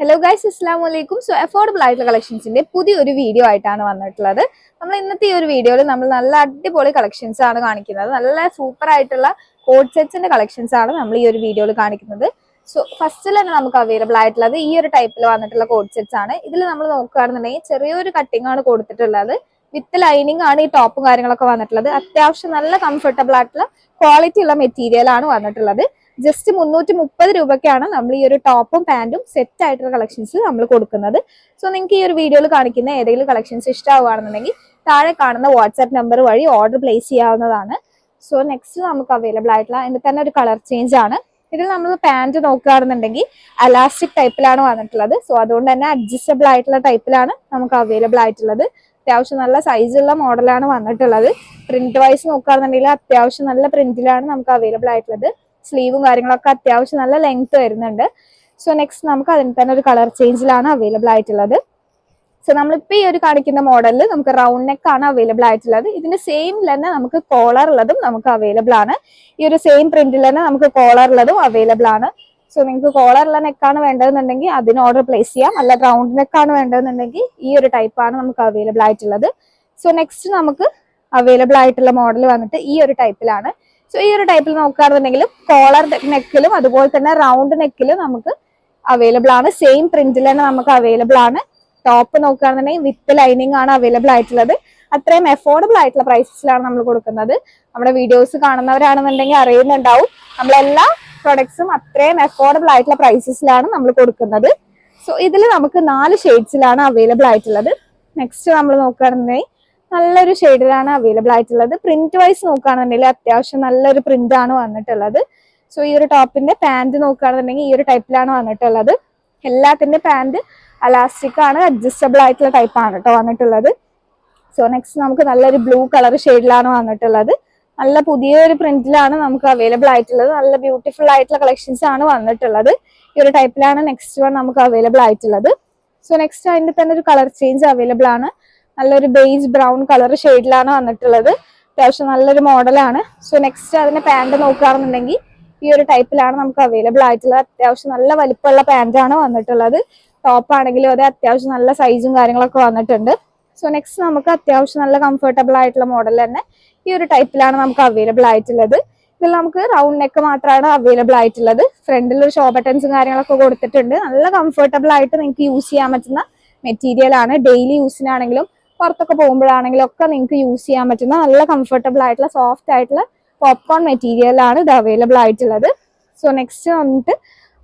Hello guys അസ്സാം വലൈക്കും so affordable ആയിട്ടുള്ള കളക്ഷൻസിന്റെ പുതിയൊരു വീഡിയോ ആയിട്ടാണ് വന്നിട്ടുള്ളത്. നമ്മൾ ഇന്നത്തെ ഈ ഒരു വീഡിയോയിൽ നമ്മൾ നല്ല അടിപൊളി കളക്ഷൻസ് ആണ് കാണിക്കുന്നത്. നല്ല സൂപ്പർ ആയിട്ടുള്ള കോഡ് സെറ്റ്സിന്റെ കളക്ഷൻസ് ആണ് നമ്മൾ ഈ ഒരു വീഡിയോയിൽ കാണിക്കുന്നത്. സോ ഫസ്റ്റിൽ തന്നെ നമുക്ക് അവൈലബിൾ ആയിട്ടുള്ളത് ഈ ഒരു ടൈപ്പിൽ വന്നിട്ടുള്ള കോഡ് സെറ്റ്സ് ആണ്. ഇതിൽ നമ്മൾ നോക്കുകയാണെന്നുണ്ടെങ്കിൽ ചെറിയൊരു കട്ടിംഗ് ആണ് കൊടുത്തിട്ടുള്ളത്. വിത്ത് ലൈനിങ് ആണ് ഈ ടോപ്പും കാര്യങ്ങളൊക്കെ വന്നിട്ടുള്ളത്. അത്യാവശ്യം നല്ല കംഫർട്ടബിൾ ആയിട്ടുള്ള ക്വാളിറ്റി ഉള്ള മെറ്റീരിയൽ ആണ് വന്നിട്ടുള്ളത്. ജസ്റ്റ് മുന്നൂറ്റി മുപ്പത് രൂപയ്ക്കാണ് നമ്മൾ ഈ ഒരു ടോപ്പും പാന്റും സെറ്റ് ആയിട്ടുള്ള കളക്ഷൻസ് നമ്മൾ കൊടുക്കുന്നത്. സോ നിങ്ങൾക്ക് ഈ ഒരു വീഡിയോയിൽ കാണിക്കുന്ന ഏതെങ്കിലും കളക്ഷൻസ് ഇഷ്ടമാവുകയാണെന്നുണ്ടെങ്കിൽ താഴെ കാണുന്ന വാട്സാപ്പ് നമ്പർ വഴി ഓർഡർ പ്ലേസ് ചെയ്യാവുന്നതാണ്. സോ നെക്സ്റ്റ് നമുക്ക് അവൈലബിൾ ആയിട്ടുള്ള അതിന്റെ തന്നെ ഒരു കളർ ചേഞ്ച് ആണ്. ഇതിൽ നമ്മൾ പാന്റ് നോക്കുകയാണെന്നുണ്ടെങ്കിൽ അലാസ്റ്റിക് ടൈപ്പിലാണ് വന്നിട്ടുള്ളത്. സോ അതുകൊണ്ട് തന്നെ അഡ്ജസ്റ്റബിൾ ആയിട്ടുള്ള ടൈപ്പിലാണ് നമുക്ക് അവൈലബിൾ ആയിട്ടുള്ളത്. അത്യാവശ്യം നല്ല സൈസുള്ള മോഡലാണ് വന്നിട്ടുള്ളത്. പ്രിന്റ് വൈസ് നോക്കുകയാണെന്നുണ്ടെങ്കിൽ അത്യാവശ്യം നല്ല പ്രിന്റിലാണ് നമുക്ക് അവൈലബിൾ ആയിട്ടുള്ളത്. സ്ലീവും കാര്യങ്ങളൊക്കെ അത്യാവശ്യം നല്ല ലെങ്ത് വരുന്നുണ്ട്. സോ നെക്സ്റ്റ് നമുക്ക് അതിന് തന്നെ ഒരു കളർ ചേഞ്ചിലാണ് അവൈലബിൾ ആയിട്ടുള്ളത്. സോ നമ്മളിപ്പോ ഈ ഒരു കാണിക്കുന്ന മോഡലിൽ നമുക്ക് റൗണ്ട് നെക്ക് ആണ് അവൈലബിൾ ആയിട്ടുള്ളത്. ഇതിന്റെ സെയിം തന്നെ നമുക്ക് കോളർ ഉള്ളതും നമുക്ക് അവൈലബിൾ ആണ്. ഈ ഒരു സെയിം പ്രിന്റിൽ തന്നെ നമുക്ക് കോളർ ഉള്ളതും അവൈലബിൾ ആണ്. സോ നിങ്ങൾക്ക് കോളർ ഉള്ള നെക്കാണ് വേണ്ടതെന്നുണ്ടെങ്കിൽ അതിന് ഓർഡർ പ്ലേസ് ചെയ്യാം. അല്ല റൗണ്ട് നെക്കാണ് വേണ്ടതെന്നുണ്ടെങ്കിൽ ഈ ഒരു ടൈപ്പാണ് നമുക്ക് അവൈലബിൾ ആയിട്ടുള്ളത്. സോ നെക്സ്റ്റ് നമുക്ക് അവൈലബിൾ ആയിട്ടുള്ള മോഡൽ വന്നിട്ട് ഈ ഒരു ടൈപ്പിലാണ് സോ ഈ ഒരു ടൈപ്പിൽ നോക്കുകയാണെന്നുണ്ടെങ്കിൽ കോളർ നെക്കിലും അതുപോലെ തന്നെ റൗണ്ട് നെക്കിലും നമുക്ക് അവൈലബിൾ ആണ്. സെയിം പ്രിന്റിൽ തന്നെ നമുക്ക് അവൈലബിൾ ആണ്. ടോപ്പ് നോക്കുകയാണെന്നുണ്ടെങ്കിൽ വിത്ത് ലൈനിങ് ആണ് അവൈലബിൾ ആയിട്ടുള്ളത്. അത്രയും എഫോർഡബിൾ ആയിട്ടുള്ള പ്രൈസസിലാണ് നമ്മൾ കൊടുക്കുന്നത്. നമ്മുടെ വീഡിയോസ് കാണുന്നവരാണെന്നുണ്ടെങ്കിൽ അറിയുന്നുണ്ടാവും. നമ്മളെല്ലാ പ്രൊഡക്ട്സും അത്രയും എഫോർഡബിൾ ആയിട്ടുള്ള പ്രൈസസിലാണ് നമ്മൾ കൊടുക്കുന്നത്. സോ ഇതിൽ നമുക്ക് നാല് ഷെയ്ഡ്സിലാണ് അവൈലബിൾ ആയിട്ടുള്ളത്. നെക്സ്റ്റ് നമ്മൾ നോക്കുകയാണെന്നുണ്ടെങ്കിൽ നല്ലൊരു ഷെയ്ഡിലാണ് അവൈലബിൾ ആയിട്ടുള്ളത്. പ്രിന്റ് വൈസ് നോക്കുകയാണെന്നുണ്ടെങ്കിൽ അത്യാവശ്യം നല്ലൊരു പ്രിന്റ് ആണ് വന്നിട്ടുള്ളത്. സോ ഈ ഒരു ടോപ്പിന്റെ പാന്റ് നോക്കുകയാണെന്നുണ്ടെങ്കിൽ ഈ ഒരു ടൈപ്പിലാണ് വന്നിട്ടുള്ളത്. എല്ലാത്തിന്റെ പാന്റ് അലാസ്റ്റിക് ആണ് അഡ്ജസ്റ്റബിൾ ആയിട്ടുള്ള ടൈപ്പാണ് കേട്ടോ വന്നിട്ടുള്ളത്. സോ നെക്സ്റ്റ് നമുക്ക് നല്ലൊരു ബ്ലൂ കളർ ഷെയ്ഡിലാണ് വന്നിട്ടുള്ളത്. നല്ല പുതിയൊരു പ്രിന്റിലാണ് നമുക്ക് അവൈലബിൾ ആയിട്ടുള്ളത്. നല്ല ബ്യൂട്ടിഫുൾ ആയിട്ടുള്ള കളക്ഷൻസ് ആണ് വന്നിട്ടുള്ളത്. ഈ ഒരു ടൈപ്പിലാണ് നെക്സ്റ്റ് വൺ നമുക്ക് അവൈലബിൾ ആയിട്ടുള്ളത്. സോ നെക്സ്റ്റ് അതിന്റെ തന്നെ ഒരു കളർ ചേഞ്ച് അവൈലബിൾ ആണ്. നല്ലൊരു ബേസ് ബ്രൗൺ കളർ ഷെയ്ഡിലാണ് വന്നിട്ടുള്ളത്. അത്യാവശ്യം നല്ലൊരു മോഡലാണ് സോ നെക്സ്റ്റ് അതിന്റെ പാന്റ് നോക്കുകയാണെന്നുണ്ടെങ്കിൽ ഈ ഒരു ടൈപ്പിലാണ് നമുക്ക് അവൈലബിൾ ആയിട്ടുള്ളത്. അത്യാവശ്യം നല്ല വലിപ്പമുള്ള പാന്റ് ആണ് വന്നിട്ടുള്ളത്. ടോപ്പ് ആണെങ്കിലും അതെ അത്യാവശ്യം നല്ല സൈസും കാര്യങ്ങളൊക്കെ വന്നിട്ടുണ്ട്. സോ നെക്സ്റ്റ് നമുക്ക് അത്യാവശ്യം നല്ല കംഫർട്ടബിൾ ആയിട്ടുള്ള മോഡൽ തന്നെ ഈ ഒരു ടൈപ്പിലാണ് നമുക്ക് അവൈലബിൾ ആയിട്ടുള്ളത്. ഇതിൽ നമുക്ക് റൗണ്ട് നെക്ക് മാത്രമാണ് അവൈലബിൾ ആയിട്ടുള്ളത്. ഫ്രണ്ടിൽ ഒരു ഷോ ബട്ടൺസും കാര്യങ്ങളൊക്കെ കൊടുത്തിട്ടുണ്ട്. നല്ല കംഫർട്ടബിൾ ആയിട്ട് നിങ്ങൾക്ക് യൂസ് ചെയ്യാൻ പറ്റുന്ന മെറ്റീരിയൽ ആണ്. ഡെയിലി യൂസിനാണെങ്കിലും പുറത്തൊക്കെ പോകുമ്പോഴാണെങ്കിലും ഒക്കെ നിങ്ങൾക്ക് യൂസ് ചെയ്യാൻ പറ്റുന്ന നല്ല കംഫർട്ടബിൾ ആയിട്ടുള്ള സോഫ്റ്റ് ആയിട്ടുള്ള പോപ്കോൺ മെറ്റീരിയൽ ആണ് ഇത് അവൈലബിൾ ആയിട്ടുള്ളത്. സോ നെക്സ്റ്റ് വന്നിട്ട്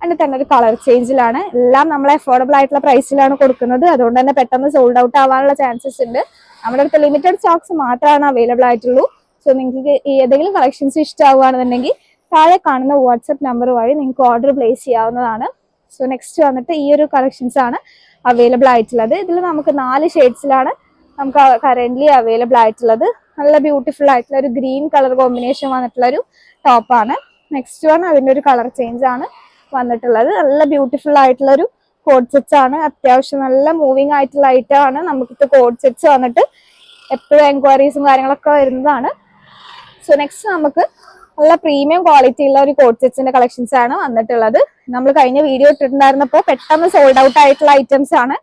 അതിന്റെ തന്നെ ഒരു കളർ ചേഞ്ചിലാണ് എല്ലാം നമ്മൾ അഫോർഡബിൾ ആയിട്ടുള്ള പ്രൈസിലാണ് കൊടുക്കുന്നത്. അതുകൊണ്ട് തന്നെ പെട്ടെന്ന് സോൾഡ് ഔട്ട് ആവാനുള്ള ചാൻസസ് ഉണ്ട്. നമ്മുടെ അടുത്ത് ലിമിറ്റഡ് സ്റ്റോക്സ് മാത്രമാണ് അവൈലബിൾ ആയിട്ടുള്ളൂ. സോ നിങ്ങൾക്ക് ഏതെങ്കിലും കളക്ഷൻസ് ഇഷ്ടമാവുകയാണെന്നുണ്ടെങ്കിൽ താഴെ കാണുന്ന വാട്സപ്പ് നമ്പർ വഴി നിങ്ങൾക്ക് ഓർഡർ പ്ലേസ് ചെയ്യാവുന്നതാണ്. സോ നെക്സ്റ്റ് വന്നിട്ട് ഈ ഒരു കളക്ഷൻസ് ആണ് അവൈലബിൾ ആയിട്ടുള്ളത്. ഇതിൽ നമുക്ക് നാല് ഷെയ്ഡ്സിലാണ് നമുക്ക് കറന്റ് അവൈലബിൾ ആയിട്ടുള്ളത്. നല്ല ബ്യൂട്ടിഫുൾ ആയിട്ടുള്ള ഒരു ഗ്രീൻ കളർ കോമ്പിനേഷൻ വന്നിട്ടുള്ള ഒരു ടോപ്പാണ് നെക്സ്റ്റ് വൺ അതിന്റെ ഒരു കളർ ചേഞ്ച് ആണ് വന്നിട്ടുള്ളത്. നല്ല ബ്യൂട്ടിഫുൾ ആയിട്ടുള്ള ഒരു കോഡ് സെറ്റ്സ് ആണ്. അത്യാവശ്യം നല്ല മൂവിങ് ആയിട്ടുള്ള ഐറ്റം ആണ്. നമുക്ക് കോഡ് സെറ്റ്സ് വന്നിട്ട് എപ്പോഴും എൻക്വയറീസും കാര്യങ്ങളൊക്കെ വരുന്നതാണ്. സോ നെക്സ്റ്റ് നമുക്ക് നല്ല പ്രീമിയം ക്വാളിറ്റി ഉള്ള ഒരു കോഡ് സെറ്റ്സിന്റെ കളക്ഷൻസ് ആണ് വന്നിട്ടുള്ളത്. നമ്മൾ കഴിഞ്ഞ വീഡിയോ ഇട്ടിട്ടുണ്ടായിരുന്നപ്പോൾ പെട്ടെന്ന് സോൾഡ് ഔട്ട് ആയിട്ടുള്ള ഐറ്റംസ് ആണ്.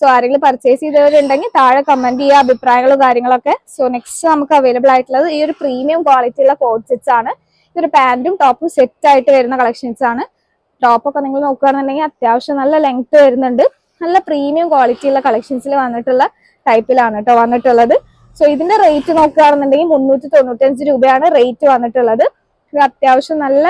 സോ ആരെങ്കിലും പർച്ചേസ് ചെയ്തവരുണ്ടെങ്കിൽ താഴെ കമന്റ് ചെയ്യുക അഭിപ്രായങ്ങളും കാര്യങ്ങളൊക്കെ. സോ നെക്സ്റ്റ് നമുക്ക് അവൈലബിൾ ആയിട്ടുള്ളത് ഈ ഒരു പ്രീമിയം ക്വാളിറ്റി ഉള്ള കോഡ് സെറ്റ്സ് ആണ്. ഇതൊരു പാന്റും ടോപ്പും സെറ്റ് ആയിട്ട് വരുന്ന കളക്ഷൻസ് ആണ്. ടോപ്പൊക്കെ നിങ്ങൾ നോക്കുകയാണെന്നുണ്ടെങ്കിൽ അത്യാവശ്യം നല്ല ലെങ്ത് വരുന്നുണ്ട്. നല്ല പ്രീമിയം ക്വാളിറ്റി ഉള്ള കളക്ഷൻസിൽ വന്നിട്ടുള്ള ടൈപ്പിലാണ് കേട്ടോ വന്നിട്ടുള്ളത്. സോ ഇതിന്റെ റേറ്റ് നോക്കുകയാണെന്നുണ്ടെങ്കിൽ മുന്നൂറ്റി തൊണ്ണൂറ്റഞ്ച് രൂപയാണ് റേറ്റ് വന്നിട്ടുള്ളത്. ഇത് അത്യാവശ്യം നല്ല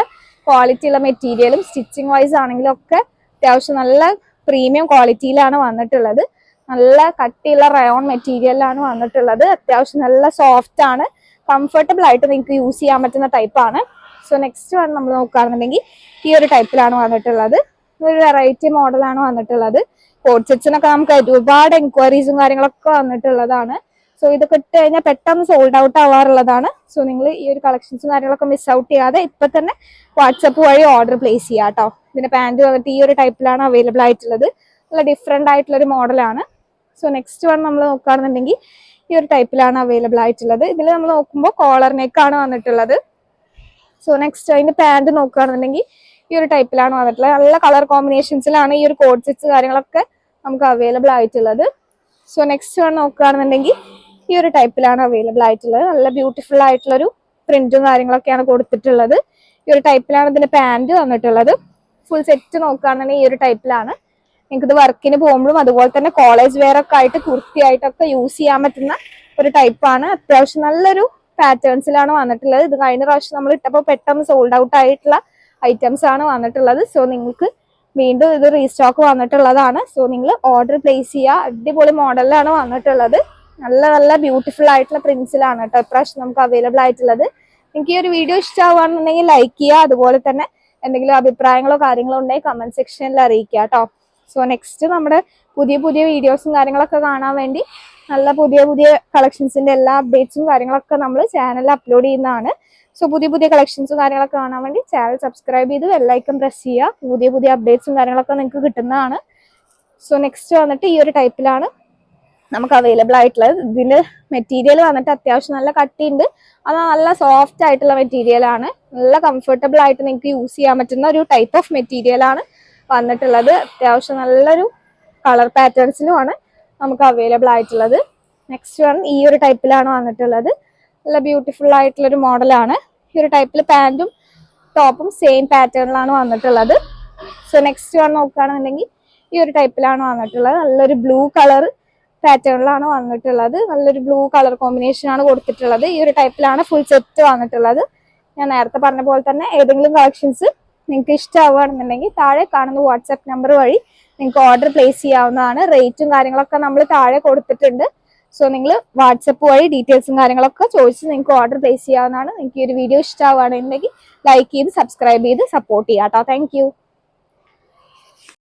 ക്വാളിറ്റി ഉള്ള മെറ്റീരിയലും സ്റ്റിച്ചിങ് വൈസ് ആണെങ്കിലും ഒക്കെ അത്യാവശ്യം നല്ല പ്രീമിയം ക്വാളിറ്റിയിലാണ് വന്നിട്ടുള്ളത്. നല്ല കട്ടിയുള്ള റയോൺ മെറ്റീരിയലാണ് വന്നിട്ടുള്ളത്. അത്യാവശ്യം നല്ല സോഫ്റ്റ് ആണ്. കംഫർട്ടബിൾ ആയിട്ട് നിങ്ങൾക്ക് യൂസ് ചെയ്യാൻ പറ്റുന്ന ടൈപ്പാണ് സോ നെക്സ്റ്റ് വൺ നമ്മൾ നോക്കുകയാണെന്നുണ്ടെങ്കിൽ ഈ ഒരു ടൈപ്പിലാണ് വന്നിട്ടുള്ളത്. ഒരു വെറൈറ്റി മോഡലാണ് വന്നിട്ടുള്ളത്. കോഡ് സെറ്റ്സിനൊക്കെ നമുക്ക് ഒരുപാട് എൻക്വയറീസും കാര്യങ്ങളൊക്കെ വന്നിട്ടുള്ളതാണ്. സോ ഇതൊക്കെ ഇട്ട് കഴിഞ്ഞാൽ പെട്ടെന്ന് സോൾഡ് ഔട്ട് ആവാറുള്ളതാണ്. സോ നിങ്ങൾ ഈ ഒരു കളക്ഷൻസും കാര്യങ്ങളൊക്കെ മിസ് ഔട്ട് ചെയ്യാതെ ഇപ്പൊ തന്നെ വാട്സപ്പ് വഴി ഓർഡർ പ്ലേസ് ചെയ്യാം കേട്ടോ ഇതിന്റെ പാന്റ് വന്നിട്ട് ഈ ഒരു ടൈപ്പിലാണ് അവൈലബിൾ ആയിട്ടുള്ളത്. നല്ല ഡിഫറെന്റ് ആയിട്ടുള്ള ഒരു മോഡലാണ് സോ നെക്സ്റ്റ് വൺ നമ്മൾ നോക്കുകയാണെന്നുണ്ടെങ്കിൽ ഈ ഒരു ടൈപ്പിലാണ് അവൈലബിൾ ആയിട്ടുള്ളത്. ഇതിൽ നമ്മൾ നോക്കുമ്പോൾ കോളർ നെക്ക് ആണ് വന്നിട്ടുള്ളത്. സോ നെക്സ്റ്റ് അതിന്റെ പാന്റ് നോക്കുകയാണെന്നുണ്ടെങ്കിൽ ഈ ഒരു ടൈപ്പിലാണ് വന്നിട്ടുള്ളത്. നല്ല കളർ കോമ്പിനേഷൻസിലാണ് ഈ ഒരു കോഡ് സെറ്റ്സ് കാര്യങ്ങളൊക്കെ നമുക്ക് അവൈലബിൾ ആയിട്ടുള്ളത്. സോ നെക്സ്റ്റ് വൺ നോക്കുകയാണെന്നുണ്ടെങ്കിൽ ഈ ഒരു ടൈപ്പിലാണ് അവൈലബിൾ ആയിട്ടുള്ളത്. നല്ല ബ്യൂട്ടിഫുൾ ആയിട്ടുള്ളൊരു പ്രിന്റും കാര്യങ്ങളൊക്കെയാണ് കൊടുത്തിട്ടുള്ളത്. ഈ ഒരു ടൈപ്പിലാണ് ഇതിന്റെ പാന്റ് വന്നിട്ടുള്ളത് ഫുൾ സെറ്റ് നോക്കുകയാണെങ്കിൽ ഈ ഒരു ടൈപ്പിലാണ്. നിങ്ങൾക്ക് ഇത് വർക്കിന് പോകുമ്പോഴും അതുപോലെ തന്നെ കോളേജ് വെയർ ഒക്കെ ആയിട്ട് കുർത്തിയായിട്ടൊക്കെ യൂസ് ചെയ്യാൻ പറ്റുന്ന ഒരു ടൈപ്പാണ്. അത്യാവശ്യം നല്ലൊരു പാറ്റേൺസിലാണ് വന്നിട്ടുള്ളത്. ഇത് കഴിഞ്ഞ പ്രാവശ്യം നമ്മൾ ഇട്ടപ്പോൾ പെട്ടെന്ന് സോൾഡ് ഔട്ട് ആയിട്ടുള്ള ഐറ്റംസ് ആണ് വന്നിട്ടുള്ളത്. സോ നിങ്ങൾക്ക് വീണ്ടും ഇത് റീസ്റ്റോക്ക് വന്നിട്ടുള്ളതാണ്. സോ നിങ്ങൾ ഓർഡർ പ്ലേസ് ചെയ്യുക. അടിപൊളി മോഡലിലാണ് വന്നിട്ടുള്ളത്. നല്ല നല്ല ബ്യൂട്ടിഫുൾ ആയിട്ടുള്ള പ്രിന്റ്സിലാണ് കേട്ടോ ഇപ്രാവശ്യം നമുക്ക് അവൈലബിൾ ആയിട്ടുള്ളത്. എനിക്ക് ഈ ഒരു വീഡിയോ ഇഷ്ടമാവുകയാണെന്നുണ്ടെങ്കിൽ ലൈക്ക് ചെയ്യുക. അതുപോലെ തന്നെ എന്തെങ്കിലും അഭിപ്രായങ്ങളോ കാര്യങ്ങളോ ഉണ്ടെങ്കിൽ കമന്റ് സെക്ഷനിൽ അറിയിക്കുക കേട്ടോ. സോ നെക്സ്റ്റ് നമ്മുടെ പുതിയ പുതിയ വീഡിയോസും കാര്യങ്ങളൊക്കെ കാണാൻ വേണ്ടി നല്ല പുതിയ പുതിയ കളക്ഷൻസിന്റെ എല്ലാ അപ്ഡേറ്റ്സും കാര്യങ്ങളൊക്കെ നമ്മൾ ചാനലിൽ അപ്ലോഡ് ചെയ്യുന്നതാണ്. സോ പുതിയ പുതിയ കളക്ഷൻസും കാര്യങ്ങളൊക്കെ കാണാൻ വേണ്ടി ചാനൽ സബ്സ്ക്രൈബ് ചെയ്ത് ബെല്ലൈക്കൺ പ്രസ് ചെയ്യുക. പുതിയ പുതിയ അപ്ഡേറ്റ്സും കാര്യങ്ങളൊക്കെ നിങ്ങൾക്ക് കിട്ടുന്നതാണ്. സോ നെക്സ്റ്റ് വന്നിട്ട് ഈ ഒരു ടൈപ്പിലാണ് നമുക്ക് അവൈലബിൾ ആയിട്ടുള്ളത്. ഇതിന്റെ മെറ്റീരിയൽ വന്നിട്ട് അത്യാവശ്യം നല്ല കട്ടിയുണ്ട്. അത് നല്ല സോഫ്റ്റ് ആയിട്ടുള്ള മെറ്റീരിയൽ ആണ്. നല്ല കംഫർട്ടബിൾ ആയിട്ട് നിങ്ങൾക്ക് യൂസ് ചെയ്യാൻ പറ്റുന്ന ഒരു ടൈപ്പ് ഓഫ് മെറ്റീരിയൽ ആണ് വന്നിട്ടുള്ളത്. അത്യാവശ്യം നല്ലൊരു കളർ പാറ്റേൺസിലുമാണ് നമുക്ക് അവൈലബിൾ ആയിട്ടുള്ളത്. നെക്സ്റ്റ് വൺ ഈ ഒരു ടൈപ്പിലാണ് വന്നിട്ടുള്ളത്. നല്ല ബ്യൂട്ടിഫുൾ ആയിട്ടുള്ളൊരു മോഡലാണ് ഈ ഒരു ടൈപ്പിൽ പാന്റും ടോപ്പും സെയിം പാറ്റേണിലാണ് വന്നിട്ടുള്ളത്. സോ നെക്സ്റ്റ് വൺ നോക്കുകയാണെന്നുണ്ടെങ്കിൽ ഈ ഒരു ടൈപ്പിലാണ് വന്നിട്ടുള്ളത്. നല്ലൊരു ബ്ലൂ കളർ പാറ്റേണിലാണ് വന്നിട്ടുള്ളത്. നല്ലൊരു ബ്ലൂ കളർ കോമ്പിനേഷൻ ആണ് കൊടുത്തിട്ടുള്ളത്. ഈ ഒരു ടൈപ്പിലാണ് ഫുൾ സെറ്റ് വന്നിട്ടുള്ളത്. ഞാൻ നേരത്തെ പറഞ്ഞ പോലെ തന്നെ ഏതെങ്കിലും കളക്ഷൻസ് നിങ്ങൾക്ക് ഇഷ്ടമാവുകയാണെന്നുണ്ടെങ്കിൽ താഴെ കാണുന്ന വാട്സാപ്പ് നമ്പർ വഴി നിങ്ങൾക്ക് ഓർഡർ പ്ലേസ് ചെയ്യാവുന്നതാണ്. റേറ്റും കാര്യങ്ങളൊക്കെ നമ്മൾ താഴെ കൊടുത്തിട്ടുണ്ട്. സോ നിങ്ങൾ വാട്സപ്പ് വഴി ഡീറ്റെയിൽസും കാര്യങ്ങളൊക്കെ ചോദിച്ച് നിങ്ങൾക്ക് ഓർഡർ പ്ലേസ് ചെയ്യാവുന്നതാണ്. നിങ്ങൾക്ക് ഈ ഒരു വീഡിയോ ഇഷ്ടമാവുകയാണെന്നുണ്ടെങ്കിൽ ലൈക്ക് ചെയ്ത് സബ്സ്ക്രൈബ് ചെയ്ത് സപ്പോർട്ട് ചെയ്യാം കേട്ടോ താങ്ക്